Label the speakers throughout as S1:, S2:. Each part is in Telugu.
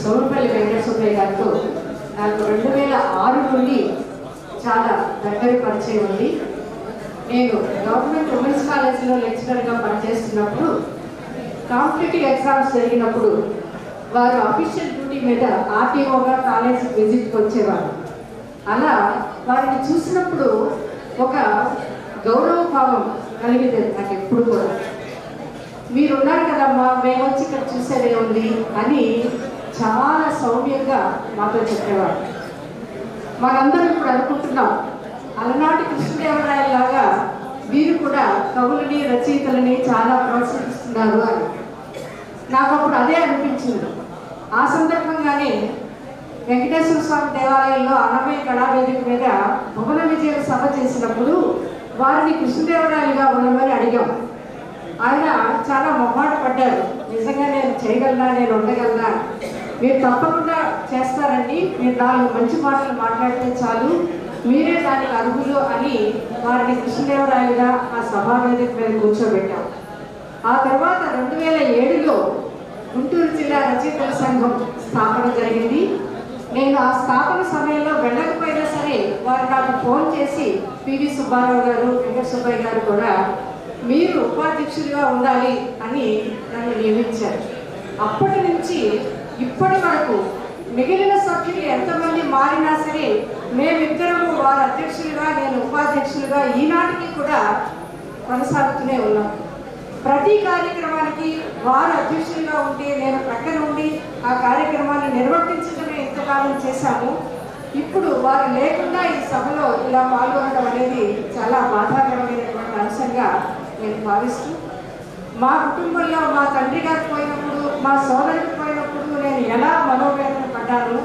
S1: సోమపల్లి వెంకటసుబ్బయ్య గారితో నాకు రెండు వేల ఆరు నుండి చాలా దగ్గర పరిచయం ఉంది. నేను గవర్నమెంట్ ఉమెన్స్ కాలేజీలో లెక్చరర్గా పనిచేస్తున్నప్పుడు కాంపిటేటివ్ ఎగ్జామ్స్ జరిగినప్పుడు వారు అఫీషియల్ డ్యూటీ మీద ఆర్టీఓగా కాలేజీకి విజిట్కి వచ్చేవారు. అలా వారిని చూసినప్పుడు ఒక గౌరవ భావం కలిగేది నాకు ఎప్పుడు కూడా మీరు ఉన్నారు కదమ్మా మేము వచ్చి ఇక్కడ చూసేదే ఉంది అని చాలా సౌమ్యంగా మాతో చెప్పేవారు. మనందరం ఇప్పుడు అనుకుంటున్నాం అలనాటి కృష్ణదేవరాయలాగా వీరు కూడా కవులని రచయితలని చాలా ప్రోత్సహిస్తున్నారు అని. నాకు అప్పుడు అదే అనిపించింది. ఆ సందర్భంగానే వెంకటేశ్వర స్వామి దేవాలయంలో అన్నమయ్య కళావేదిక మీద భువన విజయ సభ చేసినప్పుడు వారిని కృష్ణదేవరాయలుగా ఉండమని చాలా మొహమాట పడ్డారు. నిజంగా నేను చేయగలనా? నేను ఉండగలనా? మీరు తప్పకుండా చేస్తారండి. మీరు నాలుగు మంచి మాటలు మాట్లాడితే చాలు. మీరే దానికి అర్హులు అని వారిని కృష్ణదేవరాయలుగా ఆ సభా వేదిక మీద కూర్చోబెట్టాం. ఆ తర్వాత రెండు వేల ఏడులో గుంటూరు జిల్లా రచయితల సంఘం స్థాపన జరిగింది. నేను ఆ స్థాపన సమయంలో వెళ్ళకపోయినా సరే వారు నాకు ఫోన్ చేసి పివి సుబ్బారావు గారు వెంకట సుబ్బయ్య గారు కూడా మీరు ఉపాధ్యక్షుడిగా ఉండాలి అని నన్ను నియమించారు. అప్పటి నుంచి ఇప్పటి వరకు మిగిలిన సభ్యులు ఎంతమంది మారినా సరే మేమిద్దరము వారు అధ్యక్షులుగా నేను ఉపాధ్యక్షులుగా ఈనాటికి కూడా కొనసాగుతూనే ఉన్నాం. ప్రతి కార్యక్రమానికి వారు అధ్యక్షులుగా ఉంటే నేను ప్రక్కన ఉండి ఆ కార్యక్రమాన్ని నిర్వర్తించడమే ఇంతకాలం చేశాము. ఇప్పుడు వారు లేకుండా ఈ సభలో ఇలా పాల్గొనడం అనేది చాలా బాధాకరమైనటువంటి అంశంగా నేను భావిస్తూ మా కుటుంబంలో మా తండ్రి గారు పోయినప్పుడు మా సోదరుడికి పోయినప్పుడు నేను ఎలా మనోవేదన పడ్డాను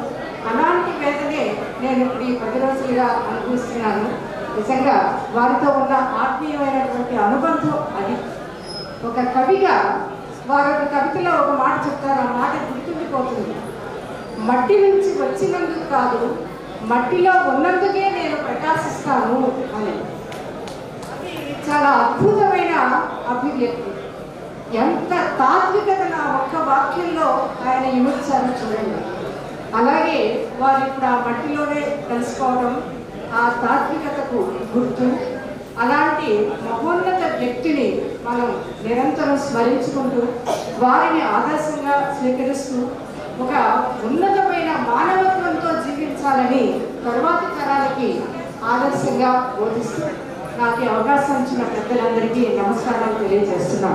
S1: అలాంటి వేదనే నేను ఇప్పుడు ఈ పది రోజులుగా అనుభవిస్తున్నాను. నిజంగా వారితో ఉన్న ఆత్మీయమైనటువంటి అనుబంధం అది. ఒక కవిగా వారి ఒక కవితలో ఒక మాట చెప్తారు ఆ మాట గుర్తుండిపోతుంది. మట్టి నుంచి వచ్చినందుకు కాదు మట్టిలో ఉన్నందుకే నేను ప్రకాశిస్తాను అని. అది చాలా అద్భుతమైన అభివ్యక్తి. ఎంత తాత్వికత నా ఒక్క వాక్యంలో ఆయన విమర్శారు చూడండి. అలాగే వారు ఇప్పుడు ఆ మట్టిలోనే కలుసుకోవడం ఆ తాత్వికతకు గుర్తు. అలాంటి మహోన్నత వ్యక్తిని మనం నిరంతరం స్మరించుకుంటూ వారిని ఆదర్శంగా స్వీకరిస్తూ ఒక ఉన్నతమైన మానవత్వంతో జీవించాలని తరువాతి తరాలకి ఆదర్శంగా బోధిస్తూ నాకు అవకాశం ఇచ్చిన పెద్దలందరికీ నమస్కారాలు తెలియజేస్తున్నాను.